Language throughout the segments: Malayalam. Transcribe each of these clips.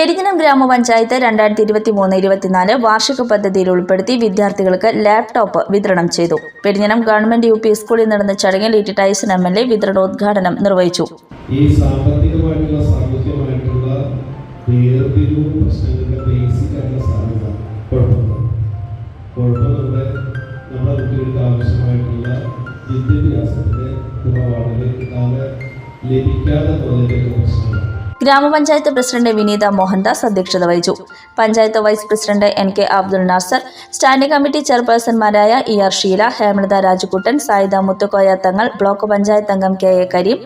പെരിഞ്ഞനം ഗ്രാമപഞ്ചായത്ത് രണ്ടായിരത്തി ഇരുപത്തി മൂന്ന് ഇരുപത്തിനാല് വാർഷിക പദ്ധതിയിൽ ഉൾപ്പെടുത്തി വിദ്യാർത്ഥികൾക്ക് ലാപ്ടോപ്പ് വിതരണം ചെയ്തു. പെരിഞ്ഞനം ഗവൺമെന്റ് യു പി സ്കൂളിൽ നടന്ന ചടങ്ങിൽ E T Tyson M L A വിതരണോദ്ഘാടനം നിർവഹിച്ചു. ഈ നമ്മുടെ ആവശ്യമായിട്ടുള്ള ലഭിക്കാതെ പോകുന്നതിന്റെ പ്രശ്നങ്ങൾ ഗ്രാമപഞ്ചായത്ത് പ്രസിഡന്റ് വിനീത മോഹൻദാസ് അധ്യക്ഷത വഹിച്ചു. Panchayat vice president N K Abdul Nasar standing committee ചെയർപേഴ്സൺമാരായ E R Sheela Hemalatha Rajakuttan Sayida Muthukoya Thangal block panchayat അംഗം കെ എ കരീം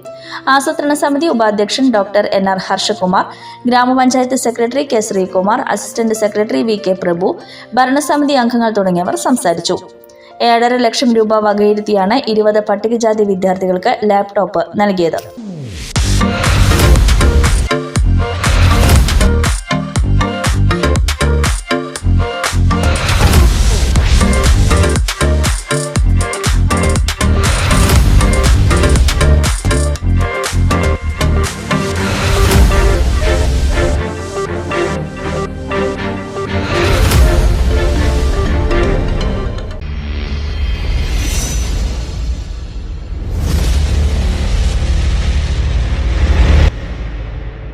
ആസൂത്രണ സമിതി ഉപാധ്യക്ഷൻ ഡോക്ടർ എൻ ആർ ഹർഷകുമാർ ഗ്രാമപഞ്ചായത്ത് secretary K Sreekumar assistant secretary V K Prabhu ഭരണസമിതി അംഗങ്ങൾ തുടങ്ങിയവർ സംസാരിച്ചു. ഏഴര ലക്ഷം രൂപ വകയിരുത്തിയാണ് ഇരുപത് പട്ടികജാതി വിദ്യാർത്ഥികൾക്ക് ലാപ്ടോപ്പ് നൽകിയത്.